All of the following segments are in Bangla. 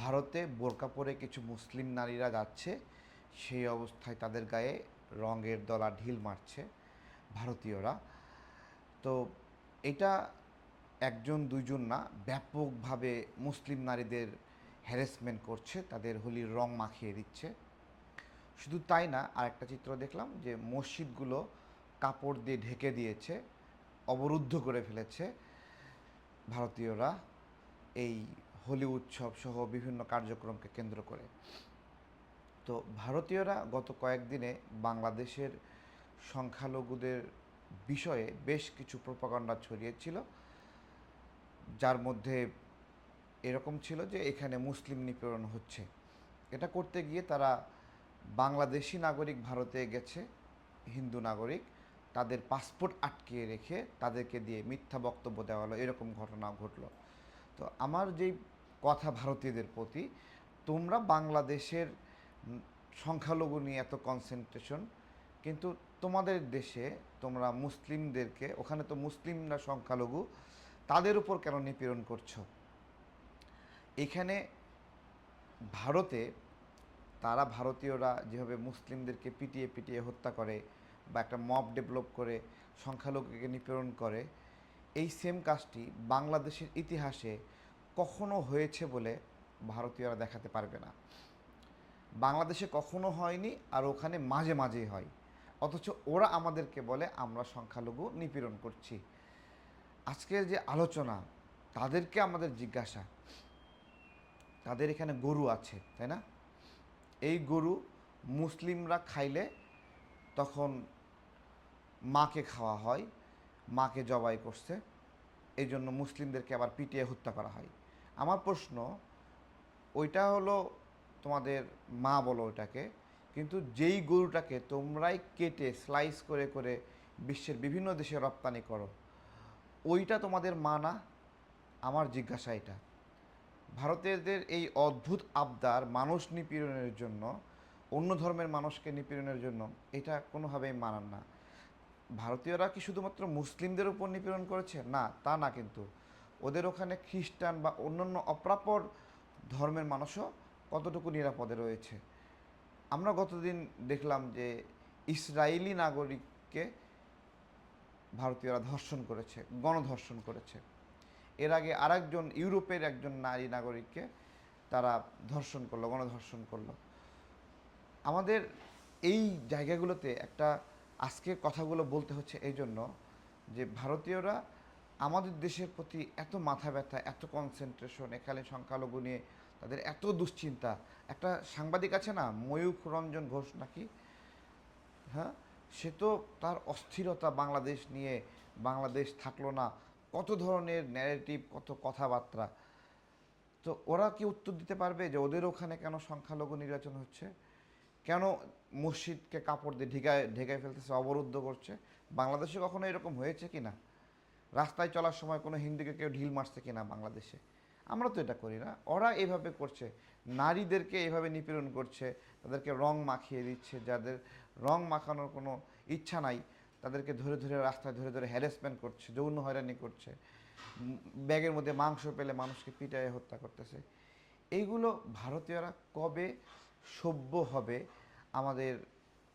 ভারতে বোরকা পরে কিছু মুসলিম নারীরা যাচ্ছে, সেই অবস্থায় তাদের গায়ে রঙের দলা ঢিল মারছে ভারতীয়রা। তো এটা একজন, দুইজন না, ব্যাপকভাবে মুসলিম নারীদের হ্যারাসমেন্ট করছে, তাদের হোলির রং মাখিয়ে দিচ্ছে। শুধু তাই না, আরেকটা চিত্র দেখলাম যে মসজিদগুলো কাপড় দিয়ে ঢেকে দিয়েছে, অবরুদ্ধ করে ফেলেছে ভারতীয়রা। এই হোলি উৎসব সহ বিভিন্ন কার্যক্রমকে কেন্দ্র করে। তো ভারতীয়রা গত কয়েকদিনে বাংলাদেশের সংখ্যালঘুদের বিষয়ে বেশ কিছু প্রপাগান্ডা ছড়িয়েছিল, যার মধ্যে এরকম ছিল যে এখানে মুসলিম নিপীড়ন হচ্ছে। এটা করতে গিয়ে তারা বাংলাদেশি নাগরিক ভারতে গেছে, হিন্দু নাগরিক। তাদের পাসপোর্ট আটকিয়ে রেখে তাদেরকে দিয়ে মিথ্যা বক্তব্য দেওয়া হলো, এরকম ঘটনা ঘটলো। তো আমার যেই কথা ভারতীয়দের প্রতি, তোমরা বাংলাদেশের সংখ্যালঘু নিয়ে এত কনসেন্ট্রেশন কিন্তু তোমাদের দেশে তোমরা মুসলিমদেরকে, ওখানে তো মুসলিমরা সংখ্যালঘু, তাদের উপর কেন নিপীড়ন করছ? এখানে ভারতে তারা ভারতীয়রা যেভাবে মুসলিমদেরকে পিটিয়ে পিটিয়ে হত্যা করে বা একটা মব ডেভেলপ করে, সংখ্যালঘুকে নিপীড়ন করে, এই সেম কাজটি বাংলাদেশের ইতিহাসে কখনো হয়েছে বলে ভারতীয়রা দেখাতে পারবে না। বাংলাদেশে কখনো হয়নি আর ওখানে মাঝে মাঝেই হয়। অথচ ওরা আমাদেরকে বলে, আমরা সংখ্যালঘু নিপীড়ন করছি। আজকের যে আলোচনা, তাদেরকে আমাদের জিজ্ঞাসা। তাদের এখানে গরু আছে, তাই না? এই গরু মুসলিমরা খাইলে তখন মাকে খাওয়া হয়, মাকে জবাই করছে। এই জন্য মুসলিমদেরকে আবার পিটিয়ে হত্যা করা হয়। আমার প্রশ্ন, ওইটা হলো তোমাদের মা বলো ওটাকে কিন্তু যেই গরুটাকে তোমরাই কেটে স্লাইস করে করে বিশ্বের বিভিন্ন দেশে রপ্তানি করো, ওইটা তোমাদের মা না? আমার জিজ্ঞাসা এটা। ভারতীয়দের এই অদ্ভুত আবদার মানুষ নিপীড়নের জন্য, অন্য ধর্মের মানুষকে নিপীড়নের জন্য, এটা কোনোভাবেই মানান না। ভারতীয়রা কি শুধুমাত্র মুসলিমদের উপর নিপীড়ন করেছে? না, তা না কিন্তু। ওদের ওখানে খ্রিস্টান বা অন্যান্য অপ্রাপর ধর্মের মানুষও কতটুকু নিরাপদে রয়েছে। আমরা গতদিন দেখলাম যে ইসরায়েলি নাগরিককে ভারতীয়রা ধর্ষণ করেছে, গণধর্ষণ করেছে। এর আগে আরেকজন ইউরোপের একজন নারী নাগরিককে তারা ধর্ষণ করল, গণধর্ষণ করল। আমাদের এই জায়গাগুলোতে একটা আজকে কথাগুলো বলতে হচ্ছে এই জন্য যে ভারতীয়রা আমাদের দেশের প্রতি এত মাথা ব্যথা, এত কনসেন্ট্রেশন এখানে সংখ্যালঘু নিয়ে তাদের এত দুশ্চিন্তা। একটা সাংবাদিক আছে না, ময়ূখ রঞ্জন ঘোষ নাকি? হ্যাঁ? সে তো তার অস্থিরতা বাংলাদেশ নিয়ে, বাংলাদেশ থাকল না। কত ধরনের ন্যারেটিভ কত কথাবার্তা। তো ওরা কি উত্তর দিতে পারবে যে ওদের ওখানে কেন সংখ্যালঘু নির্বাচন হচ্ছে? কেন মসজিদকে কাপড় দিয়ে ঢেকায় ঢেকায় ফেলতেছে, অবরুদ্ধ করছে? বাংলাদেশে কখনো এরকম হয়েছে কি না রাস্তায় চলার সময় কোনো হিন্দুকে কেউ ঢিল মারছে কি না বাংলাদেশে? আমরা তো এটা করি না। ওরা এভাবে করছে। নারীদেরকে এভাবে নিপীড়ন করছে, তাদেরকে রং মাখিয়ে দিচ্ছে, যাদের রং মাখানোর কোনো ইচ্ছা নাই, তাদেরকে ধরে ধরে রাস্তায় ধরে ধরে হ্যারাসমেন্ট করছে, যৌন হয়রানি করছে ব্যাগের মধ্যে মাংস পেলে মানুষকে পিটায়ে হত্যা করতেছে। এইগুলো ভারতীয়রা কবে সভ্য হবে আমাদের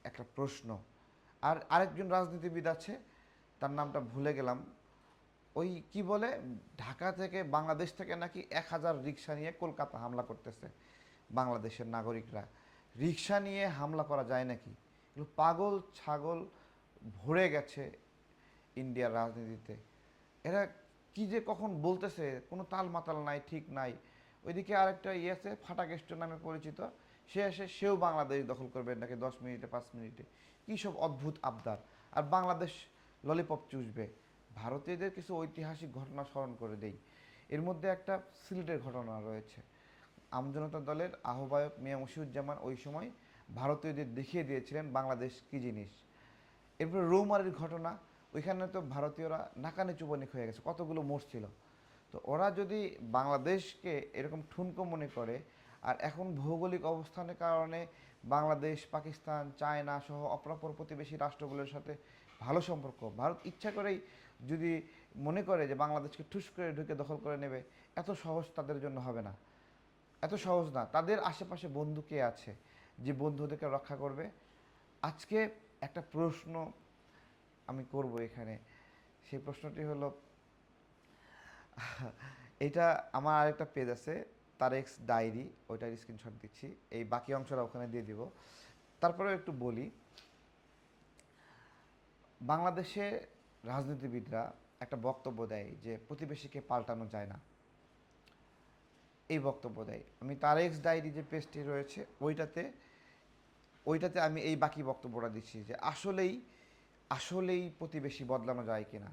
একটা প্রশ্ন। আর আরেকজন রাজনীতিবিদ আছে, তার নামটা ভুলে গেলাম। ওই কি বলে, ঢাকা থেকে বাংলাদেশ থেকে নাকি এক হাজার রিক্সা নিয়ে কলকাতা হামলা করতেছে বাংলাদেশের নাগরিকরা। রিক্সা নিয়ে হামলা করা যায় নাকি? এগুলো পাগল ছাগল ভরে গেছে ইন্ডিয়ার রাজনীতিতে। এরা কি যে কখন বলতেছে, কোনো তাল মাতাল নাই, ঠিক নাই। ওইদিকে আরেকটা ইয়ে আছে, ফাটাকেষ্ট নামে পরিচিত। সে এসে সেও বাংলাদেশ দখল করবে নাকি দশ মিনিটে, পাঁচ মিনিটে। কী সব অদ্ভুত আবদার। আর বাংলাদেশ ললিপপ চুষবে। ভারতীয়দের কিছু ঐতিহাসিক ঘটনা স্মরণ করে দেই। এর মধ্যে একটা সিলেটের ঘটনা রয়েছে। আমজনতা দলের আহ্বায়ক মিয়া মুশিউজ্জামান ওই সময় ভারতীয়দের দেখিয়ে দিয়েছিলেন বাংলাদেশ কী জিনিস। এরপরে রৌমারির ঘটনা, ওইখানে তো ভারতীয়রা নাকানে চুবনিক হয়ে গেছে, কতগুলো মরছিল তো ওরা যদি বাংলাদেশকে এরকম ঠুনকো মনে করে, আর এখন ভৌগোলিক অবস্থানের কারণে বাংলাদেশ, পাকিস্তান, চায়না সহ অপরাপর প্রতিবেশী রাষ্ট্রগুলোর সাথে ভালো সম্পর্ক। ভারত ইচ্ছা করেই যদি মনে করে যে বাংলাদেশকে ঠুস করে ঢুকে দখল করে নেবে, এত সহজ তাদের জন্য হবে না। এত সহজ না। তাদের আশেপাশে বন্ধু কে আছে যে বন্ধুদেরকে রক্ষা করবে? আজকে একটা প্রশ্ন আমি করব এখানে। সেই প্রশ্নটি হলো, এটা আমার আরেকটা পেজ আছে। তার এক্স ডায়েরি, ওইটার স্ক্রিনশট দিচ্ছি। এই বাকি অংশটা ওখানে দিয়ে দিব। তারপরেও একটু বলি, বাংলাদেশে রাজনীতিবিদরা একটা বক্তব্য দেয় যে প্রতিবেশীকে পাল্টানো যায় না। এই বক্তব্য দেয়। আমি তার এক্স ডায়েরি যে পেজটি রয়েছে, ওইটাতে ওইটাতে আমি এই বাকি বক্তব্যটা দিচ্ছি যে আসলেই আসলেই প্রতিবেশী বদলানো যায় কিনা।